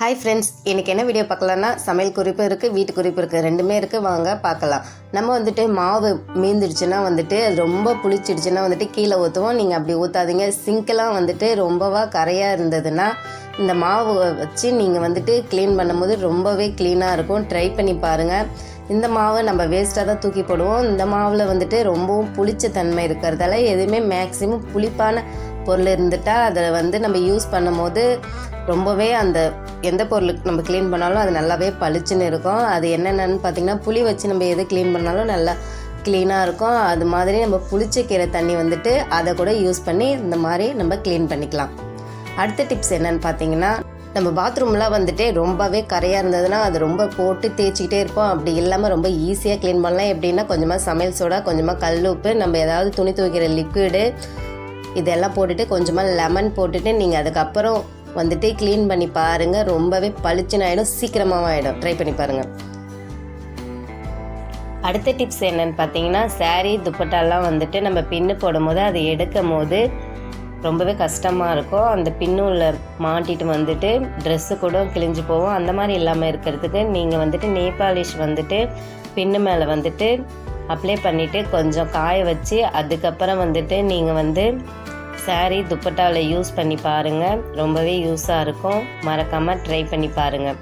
Hi friends இன்றைக்கி என்ன video பார்க்கலான்னா சமையல் குறிப்பு இருக்குது வீட்டு குறிப்பு இருக்குது ரெண்டுமே இருக்குது வாங்க பார்க்கலாம். நம்ம வந்துட்டு மாவு மீந்துடுச்சுன்னா வந்துட்டு அது ரொம்ப புளிச்சிடுச்சுன்னா வந்துட்டு கீழே ஊற்றுவோம் நீங்கள் அப்படி ஊற்றாதீங்க சிங்கெல்லாம் வந்துட்டு ரொம்பவா கரையாக இருந்ததுன்னா இந்த மாவு வச்சு நீங்கள் வந்துட்டு க்ளீன் பண்ணும்போது ரொம்பவே க்ளீனாக இருக்கும். ட்ரை பண்ணி பாருங்கள் இந்த மாவை நம்ம வேஸ்ட்டாக தான் தூக்கி போடுவோம். இந்த மாவில் வந்துட்டு ரொம்பவும் புளிச்ச தன்மை இருக்கிறதால எதுவுமே மேக்ஸிமம் புளிப்பான பொருள் இருந்துட்டால் அதை வந்து நம்ம யூஸ் பண்ணும்போது ரொம்பவே அந்த எந்த பொருளுக்கு நம்ம க்ளீன் பண்ணாலும் அது நல்லாவே பளிச்சுன்னு இருக்கும். அது என்னென்னு பார்த்தீங்கன்னா புளி வச்சு நம்ம எது க்ளீன் பண்ணாலும் நல்லா க்ளீனாக இருக்கும். அது மாதிரி நம்ம புளிச்ச கீரை தண்ணி வந்துட்டு அதை கூட யூஸ் பண்ணி இந்த மாதிரி நம்ம க்ளீன் பண்ணிக்கலாம். அடுத்த டிப்ஸ் என்னன்னு பார்த்தீங்கன்னா நம்ம பாத்ரூம்லாம் வந்துட்டு ரொம்பவே கரையாக இருந்ததுன்னா அது ரொம்ப போட்டு தேய்ச்சிக்கிட்டே இருப்போம். அப்படி இல்லாமல் ரொம்ப ஈஸியாக க்ளீன் பண்ணலாம். எப்படின்னா கொஞ்சமாக சமையல் சோடா கொஞ்சமாக கல் உப்பு நம்ம ஏதாவது துணி துவைக்கிற லிக்விடு இதெல்லாம் போட்டுட்டு கொஞ்சமாக லெமன் போட்டுட்டு நீங்கள் அதுக்கப்புறம் வந்துட்டு க்ளீன் பண்ணி பாருங்கள் ரொம்பவே பளிச்சுன்னு ஆகிடும் சீக்கிரமாகவும் ஆகிடும் ட்ரை பண்ணி பாருங்கள் அடுத்த டிப்ஸ் என்னன்னு பார்த்தீங்கன்னா சேரீ துப்பட்டாலாம் வந்துட்டு நம்ம பின்னு போடும்போது அதை எடுக்கும் போது ரொம்பவே கஷ்டமாக இருக்கும். அந்த பின்னுள்ள மாட்டிட்டு வந்துட்டு ட்ரெஸ்ஸு கூட கிழிஞ்சு போகும். அந்த மாதிரி இல்லாமல் இருக்கிறதுக்கு நீங்கள் வந்துட்டு நெய் பாலிஷ் வந்துட்டு பின்னு மேலே வந்துட்டு அப்ளை பண்ணிவிட்டு கொஞ்சம் காய வச்சு அதுக்கப்புறம் வந்துட்டு நீங்கள் வந்து சாரீ துப்பட்டாவில் யூஸ் பண்ணி பாருங்கள் ரொம்பவே யூஸாக இருக்கும். மறக்காமல் ட்ரை பண்ணி பாருங்கள்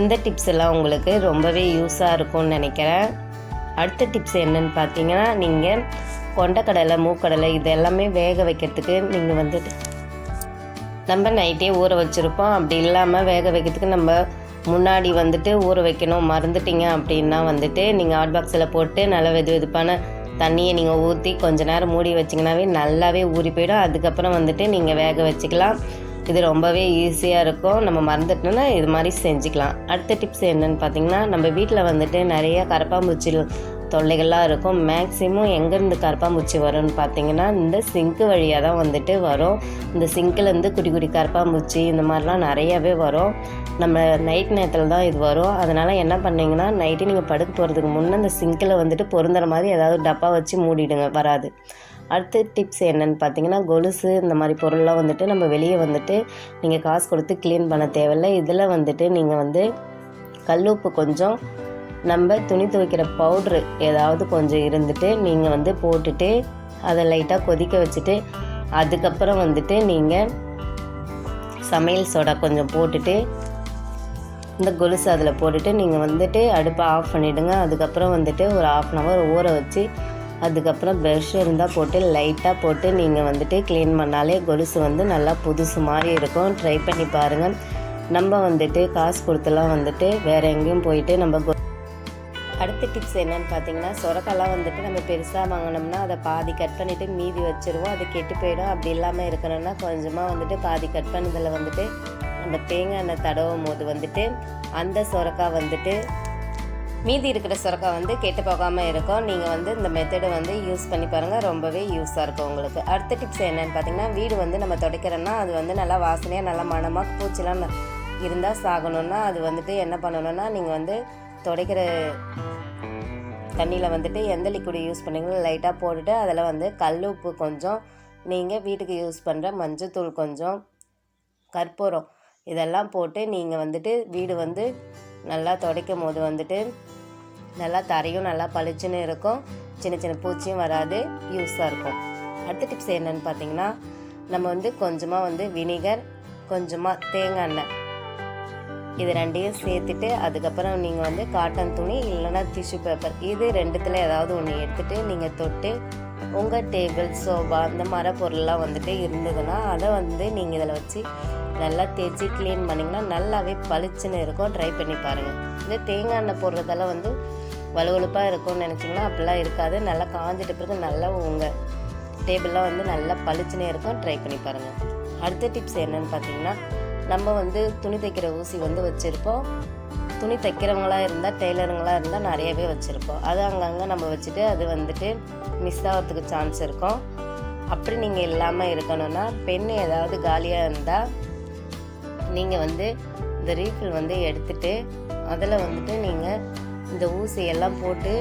இந்த டிப்ஸ் எல்லாம் உங்களுக்கு ரொம்பவே யூஸாக இருக்கும்னு நினைக்கிறேன். அடுத்த டிப்ஸ் என்னன்னு பார்த்தீங்கன்னா நீங்கள் கொண்டக்கடலை மூக்கடலை இது எல்லாமே வேக வைக்கிறதுக்கு நீங்கள் வந்துட்டு நம்ம நைட்டே ஊற வச்சுருப்போம். அப்படி இல்லாமல் வேக வைக்கிறதுக்கு நம்ம முன்னாடி வந்துட்டு ஊற வைக்கணும். மறந்துட்டீங்க அப்படின்னா வந்துட்டு நீங்கள் ஹாட் பாக்ஸில் போட்டு நல்லா வெது வெதுப்பான தண்ணியை நீங்கள் ஊற்றி கொஞ்ச நேரம் மூடி வச்சிங்கனாவே நல்லாவே ஊறி போயிடும். அதுக்கப்புறம் வந்துட்டு நீங்கள் வேக வச்சுக்கலாம். இது ரொம்பவே ஈஸியாக இருக்கும். நம்ம மறந்துட்டோன்னா இது மாதிரி செஞ்சுக்கலாம். அடுத்த டிப்ஸ் என்னென்னு பார்த்தீங்கன்னா நம்ம வீட்டில் வந்துட்டு நிறைய கரப்பாம்பூச்சி தொல்லைகள்லாம் இருக்கும். மேக்ஸிமம் எங்கேருந்து கரப்பாம்பூச்சி வரும்னு பார்த்தீங்கன்னா இந்த சிங்க்கு வழியாக தான் வந்துட்டு வரும். இந்த சிங்க்லேருந்து குட்டி குட்டி கரப்பாம்பூச்சி இந்த மாதிரிலாம் நிறையவே வரும். நம்ம நைட் நேரத்தில் தான் இது வரும். அதனால் என்ன பண்ணிங்கன்னா நைட்டு நீங்கள் படுக்க போகிறதுக்கு முன்னே அந்த சிங்கில் வந்துட்டு பொருந்துற மாதிரி ஏதாவது டப்பா வச்சு மூடிடுங்க வராது. அடுத்த டிப்ஸ் என்னன்னு பார்த்தீங்கன்னா கொலுசு இந்த மாதிரி பொருள்லாம் வந்துட்டு நம்ம வெளியே வந்துட்டு நீங்கள் காசு கொடுத்து க்ளீன் பண்ண தேவையில்லை. இதில் வந்துட்டு நீங்கள் வந்து கல்லுப்பு கொஞ்சம் நம்ம துணி துவைக்கிற பவுட்ரு ஏதாவது கொஞ்சம் இருந்துட்டு நீங்கள் வந்து போட்டுட்டு அதை லைட்டாக கொதிக்க வச்சுட்டு அதுக்கப்புறம் வந்துட்டு நீங்கள் சமையல் சோடா கொஞ்சம் போட்டுட்டு இந்த கொலுசு அதில் போட்டுட்டு நீங்கள் வந்துட்டு அடுப்பை ஆஃப் பண்ணிவிடுங்க அதுக்கப்புறம் வந்துட்டு ஒரு ஆஃப் அன் ஹவர் ஊற வச்சு அதுக்கப்புறம் ப்ரெஷ் இருந்தால் போட்டு லைட்டாக போட்டு நீங்கள் வந்துட்டு க்ளீன் பண்ணாலே கொலுசு வந்து நல்லா புதுசு மாதிரி இருக்கும். ட்ரை பண்ணி பாருங்கள் நம்ம வந்துட்டு காசு கொடுத்துலாம் வந்துட்டு வேறு எங்கேயும் போயிட்டு நம்ம கொ- அடுத்த டிப்ஸ் என்னன்னு பார்த்தீங்கன்னா சொரக்கெல்லாம் வந்துட்டு நம்ம பெருசாக வாங்கினோம்னா அதை பாதி கட் பண்ணிவிட்டு மீதி வச்சுருவோம். அது கெட்டு போயிடும். அப்படி இல்லாமல் இருக்கணும்னா கொஞ்சமாக வந்துட்டு பாதி கட் பண்ணதில் வந்துட்டு நம்ம தேங்காய் எண்ணெய் தடவும் போது வந்துட்டு அந்த சொரக்காய் வந்துட்டு மீதி இருக்கிற சுரக்காய் வந்து கெட்டு போகாமல் இருக்கும். நீங்கள் வந்து இந்த மெத்தடை வந்து யூஸ் பண்ணி பாருங்கள் ரொம்பவே யூஸாக இருக்கும் உங்களுக்கு. அடுத்த டிப்ஸ் என்னென்னு பார்த்தீங்கன்னா வீடு வந்து நம்ம துடைக்கிறோன்னா அது வந்து நல்லா வாசனையாக நல்லா மணமாக பூச்சிலாம் இருந்தால் சாகணும்னா அது வந்துட்டு என்ன பண்ணணும்னா நீங்கள் வந்து துடைக்கிற தண்ணியில் வந்துட்டு எந்த லிக்விட் யூஸ் பண்ணீங்களோ லைட்டாக போட்டுட்டு அதில் வந்து கல் உப்பு கொஞ்சம் நீங்கள் வீட்டுக்கு யூஸ் பண்ணுற மஞ்சத்தூள் கொஞ்சம் கற்பூரம் இதெல்லாம் போட்டு நீங்கள் வந்துட்டு வீடு வந்து நல்லா துடைக்கும் போது வந்துட்டு நல்லா தரையும் நல்லா பளிச்சுன்னு இருக்கும். சின்ன சின்ன பூச்சியும் வராது யூஸாக இருக்கும். அடுத்த டிப்ஸ் என்னென்னு பார்த்தீங்கன்னா நம்ம வந்து கொஞ்சமாக வந்து வினிகர் கொஞ்சமாக தேங்காய் எண்ணெய். இது ரெண்டையும் சேர்த்துட்டு அதுக்கப்புறம் நீங்கள் வந்து காட்டன் துணி இல்லைன்னா டிஷ்யூ பேப்பர் இது ரெண்டுத்தில் ஏதாவது ஒன்று எடுத்துகிட்டு நீங்கள் தொட்டு உங்கள் டேபிள் சோபா இந்த மர பொருள்லாம் வந்துட்டு இருந்ததுன்னா அதை வந்து நீங்கள் இதில் வச்சு நல்லா தேய்ச்சி க்ளீன் பண்ணிங்கன்னா நல்லாவே பளிச்சுன்னு இருக்கும். ட்ரை பண்ணி பாருங்கள் இந்த தேங்காய் எண்ணெய் போடுறதெல்லாம் வந்து வலுவலுப்பாக இருக்கும்னு நினச்சிங்கன்னா அப்படிலாம் இருக்காது. நல்லா காஞ்சிட்ட பிறகு நல்லா உங்கள் டேபிள்லாம் வந்து நல்லா பளிச்சுனே இருக்கும். ட்ரை பண்ணி பாருங்கள் அடுத்த டிப்ஸ் என்னன்னு பார்த்தீங்கன்னா நம்ம வந்து துணி தைக்கிற ஊசி வந்து வச்சுருப்போம். துணி தைக்கிறவங்களா இருந்தால் டெய்லருங்களாக இருந்தால் நிறையவே வச்சுருப்போம். அது அங்கங்கே நம்ம வச்சுட்டு அது வந்துட்டு மிஸ் ஆகிறதுக்கு சான்ஸ் இருக்கும். அப்படி நீங்கள் இல்லாமல் இருக்கணும்னா பெண் ஏதாவது காலியாக இருந்தால் நீங்கள் வந்து இந்த ரீஃபில் வந்து எடுத்துட்டு அதில் வந்துட்டு நீங்கள் இந்த ஊசியெல்லாம் போட்டு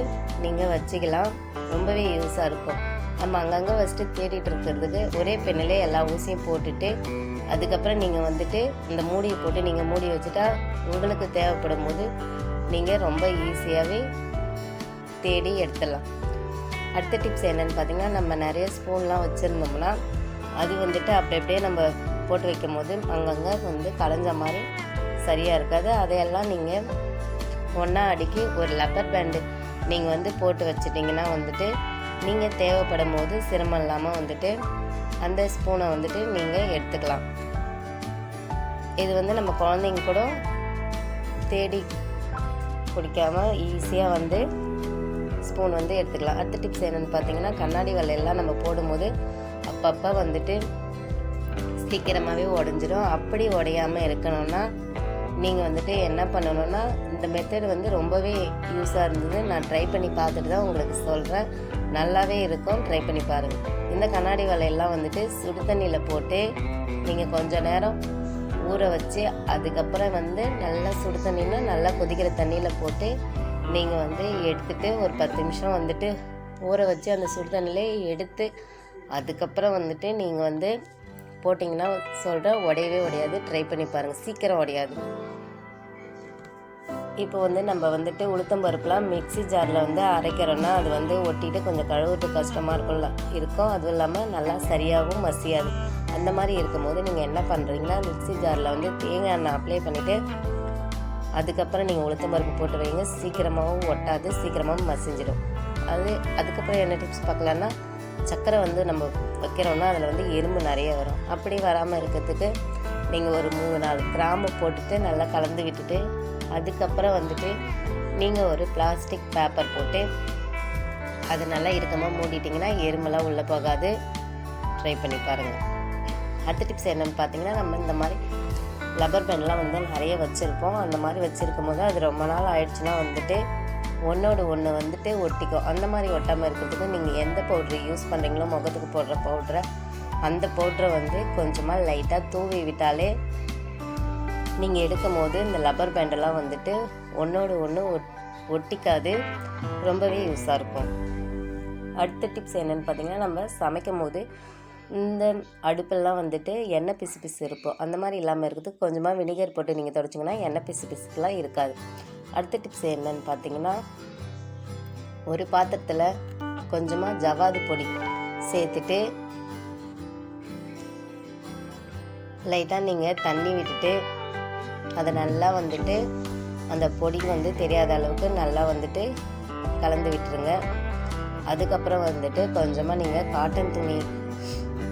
நீங்கள் வச்சுக்கலாம். ரொம்பவே யூஸாக இருக்கும். நம்ம அங்கங்கே ஃபஸ்ட்டு தேடிட்டு இருக்கிறதுக்கு ஒரே பெண்ணிலே எல்லா ஊசியும் போட்டுட்டு அதுக்கப்புறம் நீங்கள் வந்துட்டு இந்த மூடியை போட்டு நீங்கள் மூடி வச்சுட்டா உங்களுக்கு தேவைப்படும் போது நீங்கள் ரொம்ப ஈஸியாகவே தேடி எடுத்துடலாம். அடுத்த டிப்ஸ் என்னன்னு பார்த்தீங்கன்னா நம்ம நிறைய ஸ்பூன்லாம் வச்சுருந்தோம்னா அது வந்துட்டு அப்படி அப்படியே நம்ம போட்டு வைக்கும் போது அங்கங்கே வந்து கலைஞ்ச மாதிரி சரியாக இருக்காது. அதையெல்லாம் நீங்கள் ஒன்றா அடுக்கி ஒரு லப்பர் பேண்டு நீங்கள் வந்து போட்டு வச்சிட்டிங்கன்னா வந்துட்டு நீங்கள் தேவைப்படும் போது சிரமம் இல்லாமல் வந்துட்டு அந்த ஸ்பூனை வந்துட்டு நீங்கள் எடுத்துக்கலாம். இது வந்து நம்ம குழந்தைங்க கூட தேடி குடிக்காமல் ஈஸியாக வந்து ஸ்பூன் வந்து எடுத்துக்கலாம். அடுத்த டிப்ஸ் என்னென்னு பார்த்தீங்கன்னா கண்ணாடி வலையெல்லாம் நம்ம போடும்போது அப்பப்போ வந்துட்டு சீக்கிரமாகவே உடஞ்சிரும். அப்படி உடையாமல் இருக்கணும்னா நீங்கள் வந்துட்டு என்ன பண்ணணும்னா இந்த மெத்தட் வந்து ரொம்பவே யூஸாக இருந்தது. நான் ட்ரை பண்ணி பார்த்துட்டு தான் உங்களுக்கு சொல்கிறேன் நல்லாவே இருக்கும். ட்ரை பண்ணி பாருங்கள் இந்த கண்ணாடி வலையெல்லாம் வந்துட்டு சுடு தண்ணியில் போட்டு நீங்கள் கொஞ்சம் நேரம் ஊற வச்சு அதுக்கப்புறம் வந்து நல்லா சுடு தண்ணின்னா நல்லா கொதிக்கிற தண்ணியில் போட்டு நீங்கள் வந்து எடுத்துகிட்டு ஒரு பத்து நிமிஷம் வந்துட்டு ஊற வச்சு அந்த சுடு தண்ணியிலே எடுத்து அதுக்கப்புறம் வந்துட்டு நீங்கள் வந்து போட்டிங்கன்னா சொல்கிறேன் உடையவே உடையாது. ட்ரை பண்ணி பாருங்கள் சீக்கிரம் உடையாது. இப்போ வந்து நம்ம வந்துட்டு உளுத்தம் பருப்புலாம் மிக்ஸி ஜாரில் வந்து அரைக்கிறோன்னா அது வந்து ஒட்டிட்டு கொஞ்சம் கழுவுறது கஷ்டமாக இருக்கும்ல. இருக்கும். அதுவும் இல்லாமல் நல்லா சரியாகவும் மசியாது. அந்த மாதிரி இருக்கும்போது நீங்கள் என்ன பண்ணுறீங்கன்னா மிக்ஸி ஜாரில் வந்து தேங்காய் எண்ணெய் அப்ளை பண்ணிவிட்டு அதுக்கப்புறம் நீங்கள் உளுத்தம் பருப்பு போட்டு வைங்க. சீக்கிரமாகவும் ஒட்டாது. சீக்கிரமாகவும் மசிஞ்சிடும். அது அதுக்கப்புறம் என்ன டிப்ஸ் பார்க்கலான்னா சர்க்கரை வந்து நம்ம வைக்கிறோன்னா அதில் வந்து எறும்பு நிறைய வரும். அப்படி வராமல் இருக்கிறதுக்கு நீங்கள் ஒரு மூணு நாலு கிராம்பு போட்டுட்டு நல்லா கலந்து விட்டுட்டு அதுக்கப்புறம் வந்துட்டு நீங்கள் ஒரு பிளாஸ்டிக் பேப்பர் போட்டு அது நல்லா இறுக்கமாக மூடிட்டிங்கன்னா எறும்பெல்லாம் உள்ளே போகாது. ட்ரை பண்ணி பாருங்கள் அடுத்த டிப்ஸ் என்னென்னு பார்த்தீங்கன்னா நம்ம இந்த மாதிரி லப்பர் பேண்ட்லாம் வந்து நிறைய வச்சுருப்போம். அந்த மாதிரி வச்சுருக்கும் போது அது ரொம்ப நாள் ஆயிடுச்சுன்னா வந்துட்டு ஒன்றோட ஒன்று வந்துட்டு ஒட்டிக்கும் அந்த மாதிரி ஒட்டாமல் இருக்கிறதுக்கு நீங்கள் எந்த பவுட்ரு யூஸ் பண்ணுறீங்களோ முகத்துக்கு போடுற பவுட்ரை அந்த பவுட்ரை வந்து கொஞ்சமாக லைட்டாக தூவி விட்டாலே நீங்கள் எடுக்கும் போது இந்த லப்பர் பேண்டெல்லாம் வந்துட்டு ஒன்றோடு ஒன்று ஒட் ஒட்டிக்காது. ரொம்பவே யூஸாக இருக்கும். அடுத்த டிப்ஸ் என்னென்னு பார்த்தீங்கன்னா நம்ம சமைக்கும் போது இந்த அடுப்பெல்லாம் வந்துட்டு எண்ணெய் பிசு பிசு இருக்கும். அந்த மாதிரி இல்லாமல் இருக்கிறதுக்கு கொஞ்சமாக வினிகர் போட்டு நீங்கள் தொடச்சிங்கன்னா எண்ணெய் பிசு பிசுலாம் இருக்காது. அடுத்த டிப்ஸ் என்னன்னு பார்த்தீங்கன்னா ஒரு பாத்திரத்தில் கொஞ்சமாக ஜவாது பொடி சேர்த்துட்டு லைட்டாக நீங்கள் தண்ணி விட்டுட்டு அதை நல்லா வந்துட்டு அந்த பொடி வந்து தெரியாத அளவுக்கு நல்லா வந்துட்டு கலந்து விட்டுருங்க. அதுக்கப்புறம் வந்துட்டு கொஞ்சமாக நீங்கள் காட்டன் துணி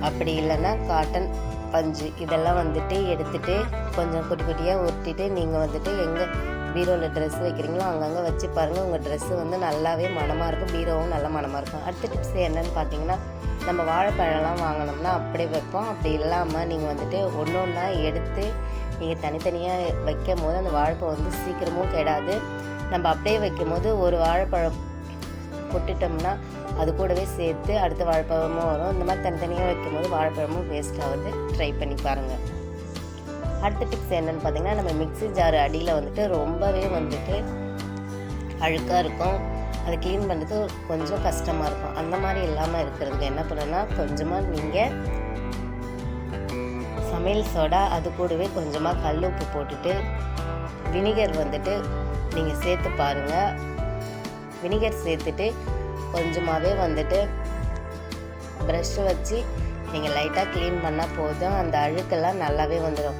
அப்படி இல்லைன்னா காட்டன் பஞ்சு இதெல்லாம் வந்துட்டு எடுத்துட்டு கொஞ்சம் குட்டி குட்டியாக உருட்டிட்டு நீங்கள் வந்துட்டு எங்கே பீரோவில் ட்ரெஸ் வைக்கிறீங்களோ அங்கங்கே வச்சு பாருங்கள் உங்கள் ட்ரெஸ்ஸு வந்து நல்லாவே மனமாக இருக்கும். பீரோவும் நல்ல மனமாக இருக்கும். அடுத்த டிப்ஸ் என்னன்னு பார்த்தீங்கன்னா நம்ம வாழைப்பழம்லாம் வாங்கினோம்னா அப்படியே வைப்போம். அப்படி இல்லாமல் நீங்கள் வந்துட்டு ஒன்று ஒன்றா எடுத்து நீங்கள் தனித்தனியாக வைக்கும் போது அந்த வாழைப்பழம் வந்து சீக்கிரமும் கெடாது. நம்ம அப்படியே வைக்கும் போது ஒரு வாழைப்பழம் கொட்டிட்டோம்னா அது கூடவே சேர்த்து அடுத்த வாழைப்பழமும் வரும். இந்த மாதிரி தனித்தனியாக வைக்கும் போது வாழைப்பழமும் வேஸ்ட் ஆகுது. ட்ரை பண்ணி பாருங்கள் அடுத்த டிப்ஸ் என்னென்னு பார்த்தீங்கன்னா நம்ம மிக்ஸி ஜார் அடியில் வந்துட்டு ரொம்பவே வந்துட்டு அழுக்காக இருக்கும். அதை க்ளீன் பண்ணுறது கொஞ்சம் கஷ்டமாக இருக்கும். அந்த மாதிரி இல்லாமல் இருக்கிறதுக்கு என்ன பண்ணுன்னா கொஞ்சமாக நீங்கள் சமையல் சோடா அது கூடவே கொஞ்சமாக கல் உப்பு போட்டுட்டு வினிகர் வந்துட்டு நீங்கள் சேர்த்து பாருங்கள் வினிகர் சேர்த்துட்டு கொஞ்சமாகவே வந்துட்டு ப்ரஷ் வச்சு நீங்கள் லைட்டாக க்ளீன் பண்ணால் போதும். அந்த அழுக்கெல்லாம் நல்லாவே வந்துடும்.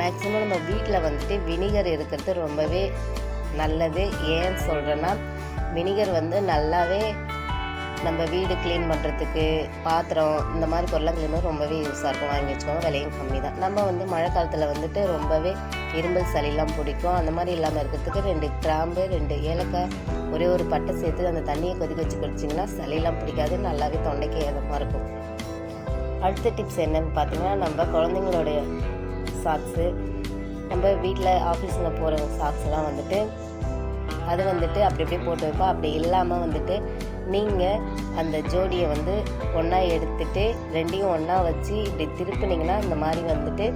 மேக்ஸிமம் நம்ம வீட்டில் வந்துட்டு வினிகர் இருக்கிறது ரொம்பவே நல்லது. ஏன்னு சொல்கிறேன்னா வினிகர் வந்து நல்லாவே நம்ம வீடு க்ளீன் பண்ணுறதுக்கு பாத்திரம் இந்த மாதிரி பொருளாக க்ளீனும் ரொம்பவே யூஸாக இருக்கும். வாங்கி வச்சுக்கோங்க விலையும் கம்மி தான். நம்ம வந்து மழை காலத்தில் வந்துட்டு ரொம்பவே இரும்பல் சளிலாம் பிடிக்கும். அந்த மாதிரி இல்லாமல் இருக்கிறதுக்கு ரெண்டு கிராம்பு ரெண்டு ஏலக்காய் ஒரே ஒரு பட்டை சேர்த்து அந்த தண்ணியை கொதிக்க வச்சு குடிச்சிங்கன்னா சளிலாம் பிடிக்காது. நல்லாவே தொண்டைக்கு இதமாக இருக்கும். அடுத்த டிப்ஸ் என்னன்னு பார்த்தீங்கன்னா நம்ம குழந்தைங்களுடைய சாக்ஸு நம்ம வீட்டில் ஆஃபீஸில் போகிற சாக்ஸ்லாம் வந்துட்டு அது வந்துட்டு அப்படி அப்படியே போட்டு வைப்போம். அப்படி இல்லாமல் வந்துட்டு நீங்கள் அந்த ஜோடியை வந்து ஒன்றா எடுத்துட்டு ரெண்டையும் ஒன்றா வச்சு இப்படி திருப்பினீங்கன்னா இந்த மாதிரி வந்துட்டு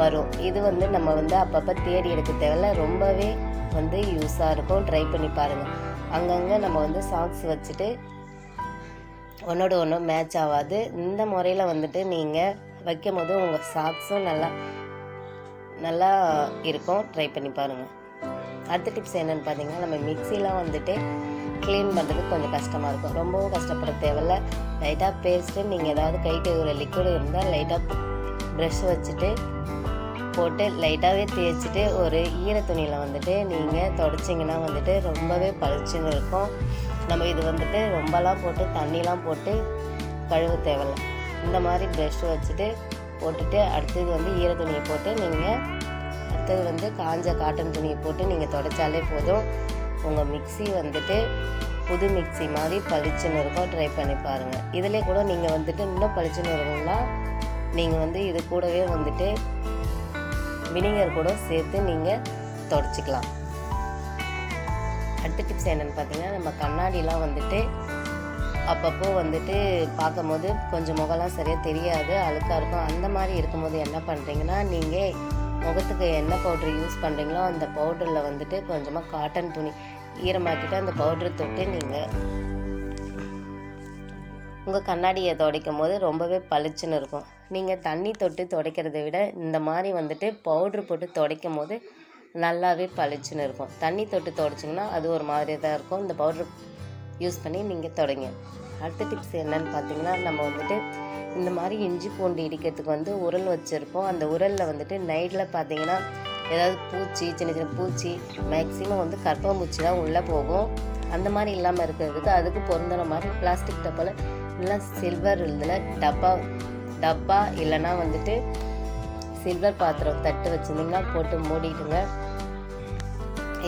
வரும். இது வந்து நம்ம வந்து அப்பப்போ தேடி எடுக்க தேவையில்ல. ரொம்பவே வந்து யூஸாக இருக்கும். ட்ரை பண்ணி பாருங்கள் அங்கங்கே நம்ம வந்து சாக்ஸ் வச்சுட்டு ஒன்றோட ஒன்று மேட்ச் ஆகாது. இந்த முறையில் வந்துட்டு நீங்கள் வைக்கும் போது உங்கள் சாக்ஸும் நல்லா நல்லா இருக்கும். ட்ரை பண்ணி பாருங்கள் அடுத்த டிப்ஸ் என்னென்னு பார்த்தீங்கன்னா நம்ம மிக்சிலாம் வந்துட்டு க்ளீன் பண்ணுறதுக்கு கொஞ்சம் கஷ்டமாக இருக்கும். ரொம்பவும் கஷ்டப்பட தேவையில்ல. லைட்டாக பேஸ்ட்டு நீங்கள் ஏதாவது கை ஒரு லிக்விட் இருந்தால் லைட்டாக ப்ரெஷ் வச்சுட்டு போட்டு லைட்டாகவே தேய்ச்சிட்டு ஒரு ஈர துணியில் வந்துட்டு நீங்கள் தொடச்சிங்கன்னா வந்துட்டு ரொம்பவே பளிச்சுன்னு இருக்கும். நம்ம இது வந்துட்டு ரொம்பலாம் போட்டு தண்ணிலாம் போட்டு கழுவ தேவையில்ல. இந்த மாதிரி ப்ரெஷ் வச்சுட்டு போட்டுட்டு அடுத்தது வந்து ஈர துணியை போட்டு நீங்கள் அடுத்தது வந்து காஞ்ச காட்டன் துணியை போட்டு நீங்கள் தொடச்சாலே போதும். உங்கள் மிக்ஸி வந்துட்டு புது மிக்ஸி மாதிரி பளிச்சுன்னு இருக்கும். ட்ரை பண்ணி பாருங்கள் இதிலே கூட நீங்கள் வந்துட்டு இன்னும் பளிச்சுன்னு இருக்கும்னா நீங்கள் வந்து இது கூடவே வந்துட்டு வினிகர் கூட சேர்த்து நீங்கள் தொடச்சிக்கலாம். அடுத்த டிப்ஸ் என்னென்னு பார்த்தீங்கன்னா நம்ம கண்ணாடிலாம் வந்துட்டு அப்பப்போ வந்துட்டு பார்க்கும்போது கொஞ்சம் முகம்லாம் சரியாக தெரியாது அழுக்காக இருக்கும். அந்த மாதிரி இருக்கும்போது என்ன பண்ணுறீங்கன்னா நீங்கள் முகத்துக்கு என்ன பவுட்ரு யூஸ் பண்ணுறீங்களோ அந்த பவுடரில் வந்துட்டு கொஞ்சமாக காட்டன் துணி ஈரமாக்கிட்டு அந்த பவுட்ரு தொட்டு நீங்கள் உங்கள் கண்ணாடியை துடைக்கும் போது ரொம்பவே பளிச்சுன்னு இருக்கும். நீங்கள் தண்ணி தொட்டு துடைக்கிறத விட இந்த மாதிரி வந்துட்டு பவுட்ரு போட்டு துடைக்கும் போது நல்லாவே பளிச்சுன்னு இருக்கும். தண்ணி தொட்டு துடைச்சிங்கன்னா அது ஒரு மாதிரி தான் இருக்கும். இந்த பவுட்ரு யூஸ் பண்ணி நீங்கள் தொடங்க. அடுத்த டிப்ஸ் என்னன்னு பார்த்தீங்கன்னா நம்ம வந்துட்டு இந்த மாதிரி இஞ்சி பூண்டு இடிக்கிறதுக்கு வந்து உரல் வச்சுருப்போம். அந்த உரலில் வந்துட்டு நைட்டில் பார்த்தீங்கன்னா ஏதாவது பூச்சி சின்ன சின்ன பூச்சி மேக்ஸிமம் வந்து கற்பம்பூச்சி தான் உள்ளே போகும். அந்த மாதிரி இல்லாமல் இருக்கிறதுக்கு அதுக்கு பொருந்துற மாதிரி பிளாஸ்டிக் டப்பாவில் இல்லை சில்வர் இதில் டப்பா டப்பா இல்லைன்னா வந்துட்டு சில்வர் பாத்திரம் தட்டு வச்சுருந்தீங்கன்னா போட்டு மூடிடுங்க.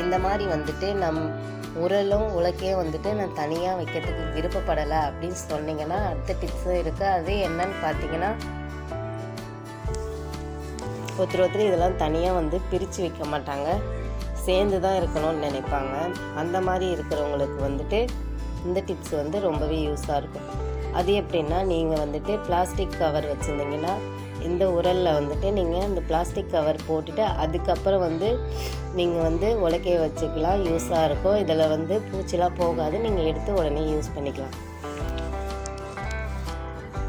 இந்த மாதிரி வந்துட்டு நம் உரலும் உலக்கையும் வந்துட்டு நான் தனியாக வைக்கிறதுக்கு விருப்பப்படலை அப்படின்னு சொன்னீங்கன்னா அடுத்த டிப்ஸும் இருக்குது அது என்னன்னு பார்த்தீங்கன்னா ஒருத்தர் ஒருத்தர் இதெல்லாம் தனியாக வந்து பிரித்து வைக்க மாட்டாங்க. சேர்ந்து தான் இருக்கணும்னு நினைப்பாங்க. அந்த மாதிரி இருக்கிறவங்களுக்கு வந்துட்டு இந்த டிப்ஸ் வந்து ரொம்பவே யூஸாக இருக்கும். அது எப்படின்னா நீங்கள் வந்துட்டு பிளாஸ்டிக் கவர் வச்சுருந்தீங்கன்னா இந்த உரலில் வந்துட்டு நீங்கள் இந்த பிளாஸ்டிக் கவர் போட்டுட்டு அதுக்கப்புறம் வந்து நீங்கள் வந்து உலக்கைய வச்சுக்கலாம். யூஸாக இருக்கும். இதில் வந்து பூச்சிலாம் போகாது. நீங்கள் எடுத்து உடனே யூஸ் பண்ணிக்கலாம்.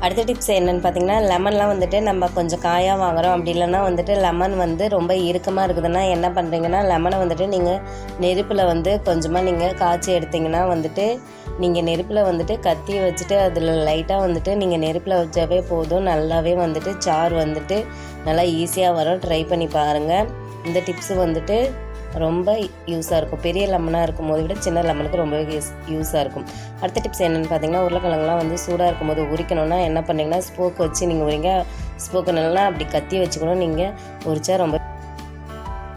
அடுத்த டிப்ஸ் என்னென்னு பார்த்தீங்கன்னா லெமன்லாம் வந்துட்டு நம்ம கொஞ்சம் காயாக வாங்குகிறோம் அப்படி இல்லைன்னா வந்துட்டு லெமன் வந்து ரொம்ப இறுக்கமாக இருக்குதுன்னா என்ன பண்ணுறீங்கன்னா லெமனை வந்துட்டு நீங்கள் நெருப்பில் வந்து கொஞ்சமாக நீங்கள் காய்ச்சி எடுத்தீங்கன்னா வந்துட்டு நீங்கள் நெருப்பில் வந்துட்டு கத்தி வச்சுட்டு அதில் லைட்டாக வந்துட்டு நீங்கள் நெருப்பில் வச்சாவே போதும். நல்லாவே வந்துட்டு சாறு வந்துட்டு நல்லா ஈஸியாக வரும். ட்ரை பண்ணி பாருங்கள் இந்த டிப்ஸு வந்துட்டு ரொம்ப யூஸாக இருக்கும். பெரிய லெமனாக இருக்கும் போது விட சின்ன லெமனுக்கு ரொம்பவே யூஸ் யூஸாக இருக்கும். அடுத்த டிப்ஸ் என்னென்னு பார்த்தீங்கன்னா உருளைக்கிழங்குலாம் வந்து சூடாக இருக்கும் போது உரிக்கணும்னா என்ன பண்ணிங்கன்னா ஸ்போக் வச்சு நீங்கள் உரிங்க. ஸ்போக்கு நல்லா அப்படி கத்தி வச்சுக்கணும் நீங்கள் உரிச்சா ரொம்ப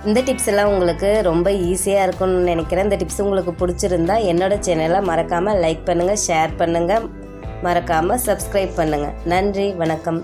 இந்த டிப்ஸ் எல்லாம் உங்களுக்கு ரொம்ப ஈஸியாக இருக்கும்னு நினைக்கிறேன். இந்த டிப்ஸ் உங்களுக்கு பிடிச்சிருந்தா என்னோட சேனலை மறக்காமல் லைக் பண்ணுங்கள் ஷேர் பண்ணுங்கள் மறக்காமல் சப்ஸ்கிரைப் பண்ணுங்கள் நன்றி வணக்கம்.